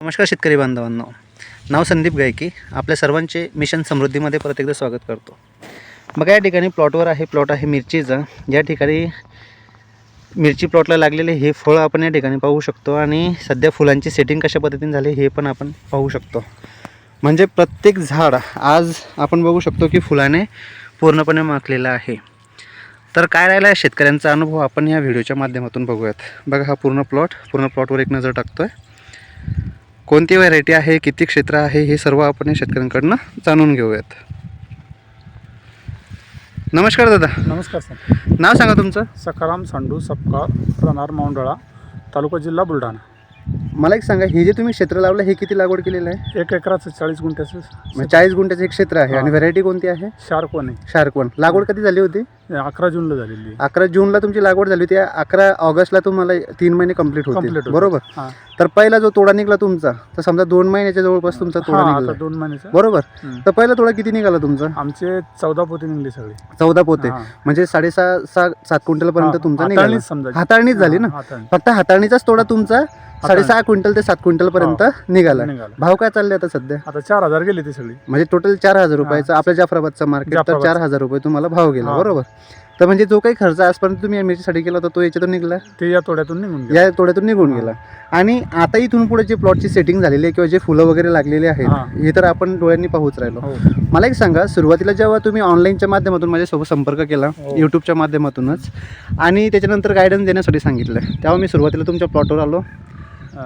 नमस्कार शेतकरी बांधवांनो. नाव संदीप गायकी. आपल्या सर्वांचे मिशन समृद्धीमध्ये परत एकदा स्वागत करतो. बघा या ठिकाणी प्लॉटवर आहे प्लॉट आहे मिरचीचा. या ठिकाणी मिरची प्लॉटला लागलेले हे फळ आपण या ठिकाणी पाहू शकतो आणि सध्या फुलांची सेटिंग कशा पद्धतीने झाली हे पण आपण पाहू शकतो. म्हणजे प्रत्येक झाड आज आपण बघू शकतो की फुलाने पूर्णपणे माखलेलं आहे. तर काय राहिला आहे शेतकऱ्यांचा अनुभव आपण या व्हिडिओच्या माध्यमातून बघूयात. बघा हा पूर्ण प्लॉट पूर्ण प्लॉटवर एक नजर टाकतो आहे कोणती व्हरायटी आहे किती क्षेत्र आहे हे सर्व आपण शेतकऱ्यांकडनं जाणून घेऊयात. नमस्कार दादा. नमस्कार सर. नाव सांगा तुमचं. सखाराम सांडू सपकाळ प्रनार माउंडळा तालुका जिल्हा बुलढाणा. मला एक सांगा हे जे तुम्ही क्षेत्र लावलं हे किती लागवड केलेलं आहे? एक एकराचं चाळीस गुंठ्याचं. चाळीस गुंठ्याचं एक क्षेत्र आहे आणि. व्हरायटी कोणती आहे? शार्कवन आहे. शार्कवन लागवड कधी झाली होती? अकरा जूनला झालेली आहे. अकरा जूनला तुमची लागवड झाली होती. अकरा ऑगस्टला तुम्हाला तीन महिने Complete होते होते. बरोबर? हा. तर पहिला जो तोडा निघाला तुमचा तर समजा दोन महिन्याच्या जवळपास तुमचा तोडा हा, आता निघाला. दोन महिन्याचं. बरोबर? हम्म. तर पहिला तोडा किती निघाला तुमचा? आमचे चौदा पोते निघले सगळे. चौदा पोते. हा. म्हणजे साडेसहा सहा सात क्विंटल पर्यंत हा, तुमचा निघाला. हाताळणीच समजा. हाताळणीच झाली ना? हा, हाताळणी. फक्त हाताळणीचाच तोडा तुमचा साडेसहा क्विंटल ते सात क्विंटल पर्यंत निघाला निघाला. भाव काय चालले आता सध्या आता चार हजार गेले ते सगळे म्हणजे टोटल चार हजार रुपयाचा आपल्या जाफराबादचा मार्केट तर जाफराबादचं. चार हजार रुपये तुम्हाला भाव गेला हा. बरोबर तर म्हणजे जो काही खर्च आजपर्यंत तुम्ही मिरचीसाठी केला होता तो याच्यातून निघाला ते या तोड्यातून निघून गेले या तोड्यातून निघून हा. गेला आणि आता इथून पुढे जे प्लॉटची सेटिंग झालेली आहे किंवा जे फुलं वगैरे लागलेले हा. आहेत हे तर आपण डोळ्यांनी पाहूच राहिलो हो मला एक सांगा सुरुवातीला जेव्हा तुम्ही ऑनलाईनच्या माध्यमातून माझ्यासोबत संपर्क केला हो. यूट्यूबच्या माध्यमातूनच आणि त्याच्यानंतर गायडन्स देण्यासाठी सांगितलं तेव्हा मी सुरुवातीला तुमच्या प्लॉटवर आलो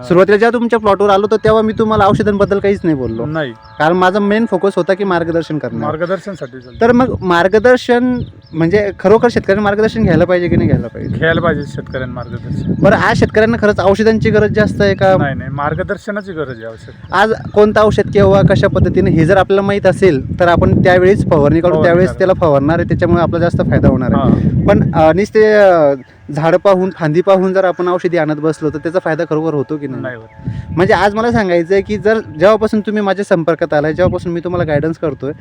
सुरुवातीला जेव्हा तुमच्या प्लॉटवर आलो तर तेव्हा मी तुम्हाला औषधांबद्दल काहीच नाही बोललो. नाही. कारण माझा मेन फोकस होता की मार्गदर्शन करणं. मार्गदर्शनसाठी. तर मग मार्गदर्शन म्हणजे खरोखर शेतकऱ्यांनी मार्गदर्शन घ्यायला पाहिजे की नाही घ्यायला पाहिजे? घ्यायला पाहिजे शेतकऱ्यांना मार्गदर्शन. बरं आज शेतकऱ्यांना खरंच औषधांची गरज जास्त आहे का? नाही नाही मार्गदर्शनाची गरज आहे आज कोणतं औषध किंवा कशा पद्धतीने हे जर आपल्याला माहीत असेल तर आपण त्यावेळेस फवारणी करू त्यावेळेस. त्याला फवारणार आहे त्याच्यामुळे आपला जास्त फायदा होणार आहे. पण नुसते झाड पाहून फांदी पाहून जर आपण औषधी आणत बसलो तर त्याचा फायदा खरोखर होतो की नाही. म्हणजे आज मला सांगायचं आहे की जर जेव्हापासून तुम्ही माझ्या संपर्कात आलाय जेव्हापासून मी तुम्हाला गायडन्स करतोय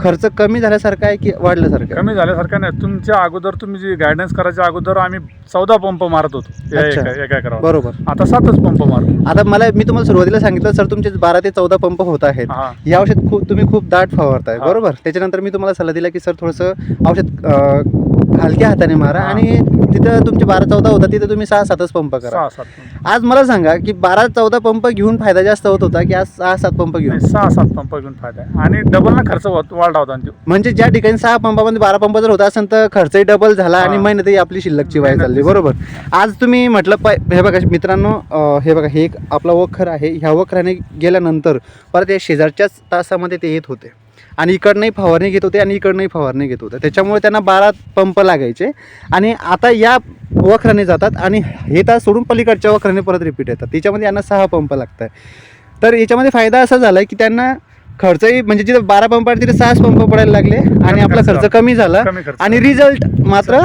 खर्च कमी झाल्यासारखा आहे की वाढल्यासारखा? कमी झाल्यासारखं नाही. तुमच्या अगोदर तुम्ही जी गायडन्स करायच्या अगोदर आम्ही चौदा पंप मारत होतो. या. एका बरोबर. आता सातच पंप मारतो. आता मला मी तुम्हाला सुरुवातीला सांगितलं सर तुमचे बारा ते चौदा पंप होत आहेत. हा. हे औषध खूप तुम्ही खूप दाट फवारताय. बरोबर? त्याच्यानंतर मी तुम्हाला सल्ला दिला की सर थोडंसं औषध हलक्या हाताने मारा. आणि तिथं तुमचे बारा चौदा होता तिथं तुम्ही सहा सातच पंप करा सहा सात पंप आज मला सांगा की बारा चौदा पंप घेऊन फायदा जास्त होत होता की आज सहा सात पंप घेऊन नाही, सहा सात पंप घेऊन फायदा आहे आणि डबल ना खर्च होत- वाढला होता आणि तो. म्हणजे ज्या ठिकाणी सहा पंपामध्ये बारा पंप जर होता असेल तर खर्चही डबल झाला आणि हा. मेहनतही आपली शिल्लकची वाया चालली. बरोबर आज तुम्ही म्हटलं पाय हे बघा मित्रांनो अं, हे बघा हे एक आपला वखर आहे ह्या वखराने गेल्यानंतर परत या शेजारच्याच तासामध्ये ते येत होते आणि इकडनंही फवारणी घेत होते आणि इकडनंही फवारणी घेत होते. त्याच्यामुळे त्यांना बारा पंप लागायचे. आणि आता या वखराने जातात आणि हे तास सोडून पलीकडच्या वखराने परत रिपीट येतात. त्याच्यामध्ये यांना सहा पंप लागत आहे तर याच्यामध्ये फायदा असा झाला की त्यांना खर्चही म्हणजे जिथं बारा पंप तिथे सहाच पंप पडायला लागले आणि आपला खर्च. कमी झाला आणि रिझल्ट मात्र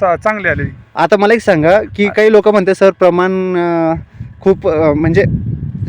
चांगली आली. आता मला एक सांगा की काही लोक म्हणते सर प्रमाण खूप म्हणजे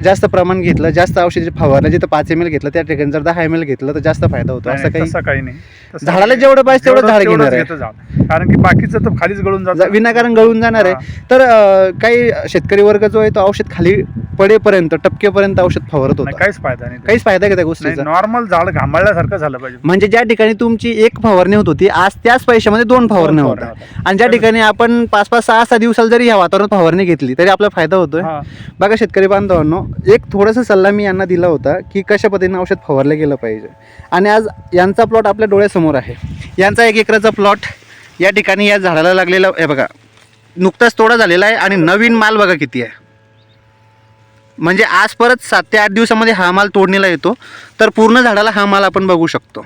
जास्त प्रमाण घेतलं जास्त औषधी फवारलं जिथं पाच एम एल घेतलं त्या ठिकाणी जर दहा एम एल घेतलं तर जास्त फायदा होतो. असं काही तसं काही नाही. तसं झाडाला काही जेवढं पाहिजे तेवढं झाड घेणार आहे. घेतं झाड. कारण की बाकीचं तर खालीच गळून जा- जातं विनाकारण गळून जाणार आहे. तर अं, काही शेतकरी वर्ग जो आहे तो औषध खाली पडेपर्यंत टपकेपर्यंत औषध फवारत नाही, होता. काहीच फायदा नाही. काहीच फायदा का त्या गोष्टीचा. नॉर्मल झाड घांबळल्यासारखं झालं पाहिजे. म्हणजे ज्या ठिकाणी तुमची एक फवारणी होत होती आज त्याच पैशामध्ये दोन फवारण्या दोन होत्या. फवारण्या आणि ज्या ठिकाणी आपण पाच पाच सहा सहा दिवसाला जरी ह्या वातावरणात फवारणी घेतली तरी आपला फायदा होतोय. हा. बघा शेतकरी बांधवांनो एक थोडासा सल्ला मी यांना दिला होता की कशा पद्धतीने औषध फवारलं गेलं पाहिजे. आणि आज यांचा प्लॉट आपल्या डोळ्यासमोर आहे. यांचा एक एकराचा प्लॉट या ठिकाणी या झाडाला लागलेला हे बघा नुकताच तोडा झालेला आहे आणि नवीन माल बघा किती आहे. म्हणजे आज परत सात ते आठ दिवसामध्ये हा माल तोडणीला येतो तर पूर्ण झाडाला हा माल आपण बघू शकतो.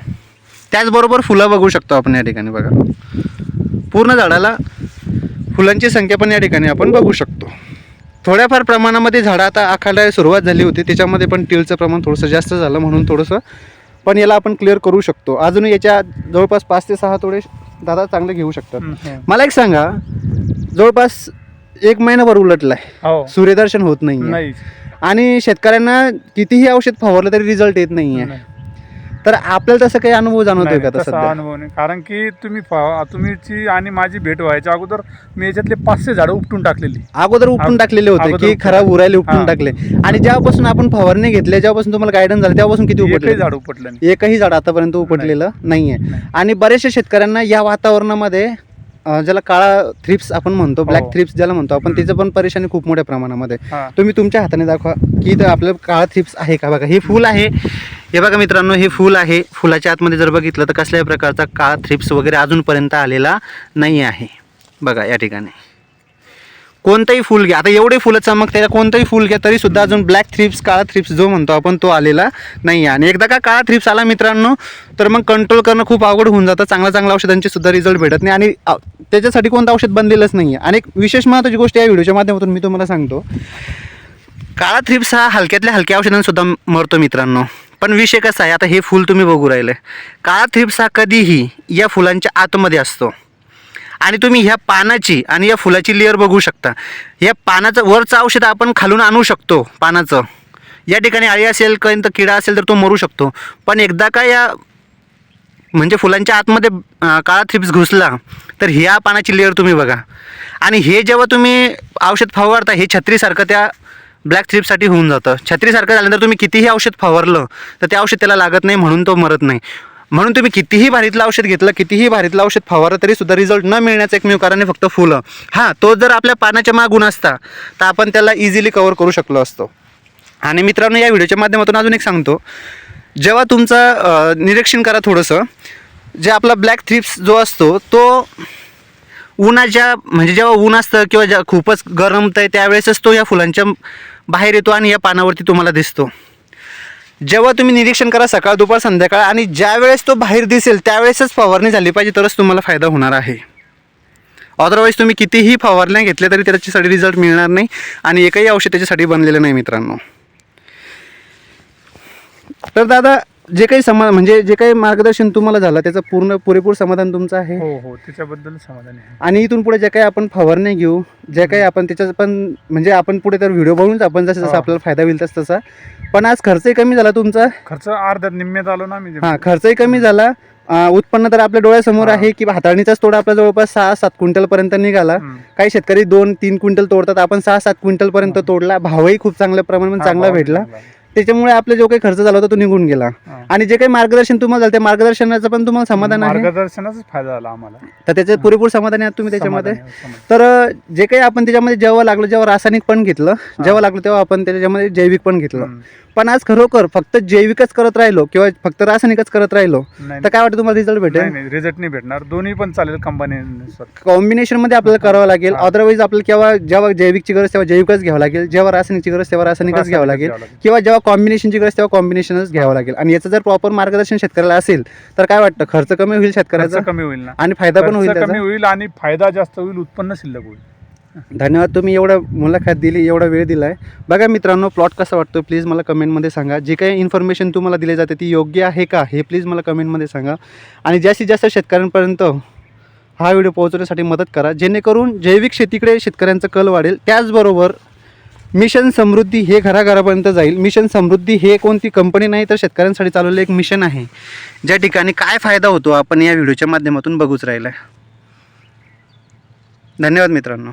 त्याचबरोबर फुलं बघू शकतो आपण या ठिकाणी बघा. पूर्ण झाडाला फुलांची संख्या पण या ठिकाणी आपण बघू शकतो. थोड्याफार प्रमाणामध्ये झाडं आता आखायला सुरुवात झाली होती. त्याच्यामध्ये पण टीलचं प्रमाण थोडंसं जास्त झालं म्हणून थोडंसं. पण याला आपण क्लिअर करू शकतो. अजून याच्या जवळपास पाच ते सहा थोडे दादा चांगले घेऊ शकतात. मला एक सांगा जवळपास एक महिनाभर उलटलाय. हो. सूर्यदर्शन होत नाही आणि शेतकऱ्यांना कितीही औषध फवारलं तरी रिझल्ट येत नाही आहे नाही. तर आपल्याला तसं काही अनुभव जाणवतोय का तसा तसं अनुभव नाही. कारण की तुम्ही फा- तुमची आणि माझी भेट व्हायच्या अगोदर मी याच्यातले पाचशे झाडं उपटून टाकलेली. अगोदर उपटून अगो- टाकलेले होते अगोदर की उपटून खराब उरायले उपटून हां. टाकले. आणि जेव्हापासून आपण फवारणी घेतले जेव्हापासून तुम्हाला गायडन्स झालं तेव्हापासून किती एकही उपटले झाड उपटलं नाही. एकही झाड आतापर्यंत उपटलेलं नाहीये. नाही. आणि बऱ्याचशा शेतकऱ्यांना या वातावरणामध्ये अं, ज्याला काळा थ्रिप्स आपण म्हणतो ब्लॅक हो. थ्रिप्स ज्याला म्हणतो आपण हम्म. त्याचं पण परेशानी खूप मोठ्या प्रमाणामध्ये. हा. तुम्ही तुमच्या हाताने दाखवा की इथं आपलं काळा थ्रिप्स आहे का? बघा हे फूल आहे. हे बघा मित्रांनो हे फूल आहे. फुलाच्या आतमध्ये जर बघितलं तर कसल्याही प्रकारचा काळा थ्रिप्स वगैरे अजूनपर्यंत आलेला नाही आहे. बघा या ठिकाणी. कोणतंही फूल घ्या. आता एवढे फुलं चमकते कोणतंही फूल घ्या तरी सुद्धा अजून ब्लॅक थ्रिप्स काळा थ्रिप्स जो म्हणतो आपण तो आलेला नाही आहे. आणि एकदा का काळा थ्रिप्स आला मित्रांनो तर मग कंट्रोल करणं खूप अवघड होऊन जातं. चांगल्या चांगल्या औषधांचे सुद्धा रिझल्ट भेटत नाही. आणि त्याच्यासाठी कोणतं औषध बनलेलंच नाही आहे आणि एक विशेष महत्त्वाची गोष्ट या व्हिडिओच्या माध्यमातून मी तुम्हाला सांगतो. काळा थ्रिप्स हा हलक्यातल्या हलक्या औषधांसुद्धा मरतो मित्रांनो. पण विषय कसा आहे? आता हे फूल तुम्ही बघू राहिले. काळा थ्रिप्स हा कधीही या फुलांच्या आतमध्ये असतो. आणि तुम्ही ह्या पानाची आणि या फुलाची लेअर बघू शकता. या पानाचं वरचं औषध आपण खालून आणू शकतो पानाचं. या ठिकाणी अळी असेल तर किडा असेल तर तो मरू शकतो. पण एकदा का या म्हणजे फुलांच्या आतमध्ये काळा थ्रिप्स घुसला तर ह्या पानाची लेअर तुम्ही बघा. आणि हे जेव्हा तुम्ही औषध फवारता हे छत्रीसारखं त्या ब्लॅक थ्रीपसाठी होऊन जातं. छत्रीसारखं झाल्यानंतर तुम्ही कितीही औषध फवारलं तर ते औषध त्याला लागत नाही म्हणून तो मरत नाही. म्हणून तुम्ही कितीही भारीतलं औषध घेतलं कितीही भारीतलं औषध फवारलं तरी सुद्धा रिझल्ट न मिळण्याचं एकमेव कारण आहे फक्त फुलं. हां तो जर आपल्या पानाच्या मागून असता तर आपण त्याला इझिली कवर करू शकलो असतो. आणि मित्रांनो या व्हिडिओच्या माध्यमातून अजून एक सांगतो. जेव्हा तुमचं निरीक्षण करा थोडंसं. जे आपला ब्लॅक थ्रिप्स जो असतो तो उन्हाच्या म्हणजे जेव्हा ऊन असतं किंवा ज्या खूपच गरमतं आहे त्यावेळेसच तो या फुलांच्या बाहेर येतो आणि या पानावरती तुम्हाला दिसतो. जेव्हा तुम्ही निरीक्षण करा सकाळ दुपार संध्याकाळ आणि ज्या वेळेस तो बाहेर दिसेल त्यावेळेसच फवारणी झाली पाहिजे तरच तुम्हाला फायदा होणार आहे. अदरवाईज तुम्ही कितीही फवारण्या घेतल्या तरी त्याच्यासाठी रिझल्ट मिळणार नाही आणि एकही औषध त्याच्यासाठी बनलेलं नाही मित्रांनो. तर दादा जे काही समा म्हणजे जे काही मार्गदर्शन तुम्हाला झालं त्याचं पूर्ण पुरेपूर समाधान तुमचं आहे? हो हो. त्याच्याबद्दल समाधान आहे. आणि इथून पुढे जे काही आपण फवारणी घेऊ जे काही आपण त्याच्यात पण म्हणजे आपण पुढे तर व्हिडिओ बघूनच आपण जसं जसं हो. आपल्याला फायदा होईल तसं तसा. पण आज खर्चही कमी झाला तुमचा? खर्च अर्ध्यात निम्म्यात आलो ना मी हां खर्चही कमी झाला. अं, उत्पन्न तर आपल्या डोळ्यासमोर हा. आहे की हाताळणीचाच तोडा आपला जवळपास सहा सात क्विंटलपर्यंत निघाला. हम्म. काही शेतकरी दोन तीन क्विंटल तोडतात आपण सहा सात क्विंटलपर्यंत तोडला. भावही खूप चांगल्या प्रमाणात हा, चांगला भाव भेटला. चांगला आहे. त्याच्यामुळे आपला जो काही खर्च झाला होता तो निघून गेला. आणि जे काही मार्गदर्शन तुम्हाला झालं त्या मार्गदर्शनाचं पण तुम्हाला समाधान आहे? मार्गदर्शनाचाच फायदा झाला आम्हाला. तर त्याचे पुरेपूर समाधान आहे तुम्ही त्याच्यामध्ये. तर जे काही आपण त्याच्यामध्ये जेव्हा लागलो जेव्हा रासायनिक पण घेतलं जेव्हा लागलो तेव्हा आपण त्याच्यामध्ये जैविक पण घेतलं. पण आज खरोखर फक्त जैविकच करत राहिलो किंवा फक्त रासायनिकच करत राहिलो तर काय वाटतं तुम्हाला रिझल्ट भेटेल? रिझल्ट नाही भेटणार. दोन्ही पण चालेल कंपनी कॉम्बिनेशनमध्ये आपल्याला करावं लागेल. अदरवाईज आपल्याला केव्हा जेव्हा जैविकची गरज तेव्हा जैविकच घ्यावं लागेल. जेव्हा रासायनिकची गरज तेव्हा रासायनिकच घ्यावं लागेल. किंवा जेव्हा कॉम्बिनेशनची गरज तेव्हा कॉम्बिनेशनच घ्यावं लागेल. आणि याचं जर प्रॉपर मार्गदर्शन शेतकऱ्याला असेल तर काय वाटतं? खर्च कमी होईल शेतकऱ्याचा? कमी होईल ना. आणि फायदा पण होईल त्याचा? कमी होईल आणि फायदा जास्त होईल उत्पन्न शिल्लक होईल. धन्यवाद. तुम्ही एवढं मुलाखत दिली एवढा वेळ दिला आहे बघा मित्रांनो प्लॉट कसा वाटतो? प्लीज मला कमेंटमध्ये सांगा. जी काही इन्फॉर्मेशन तुम्हाला दिली जाते ती योग्य आहे का? हे प्लीज मला कमेंटमध्ये सांगा. आणि जास्तीत जास्त शेतकऱ्यांपर्यंत हा व्हिडिओ पोहोचवण्यासाठी मदत करा. जेणेकरून जैविक शेतीकडे शेतकऱ्यांचा कल वाढेल. त्याचबरोबर मिशन समृद्धी हे घराघरापर्यंत जाईल. मिशन समृद्धी हे कोणती कंपनी नाही तर शेतकऱ्यांसाठी चालवलेलं एक मिशन आहे. ज्या ठिकाणी काय फायदा होतो आपण या व्हिडिओच्या माध्यमातून बघूच राहिला आहे धन्यवाद मित्रांनो.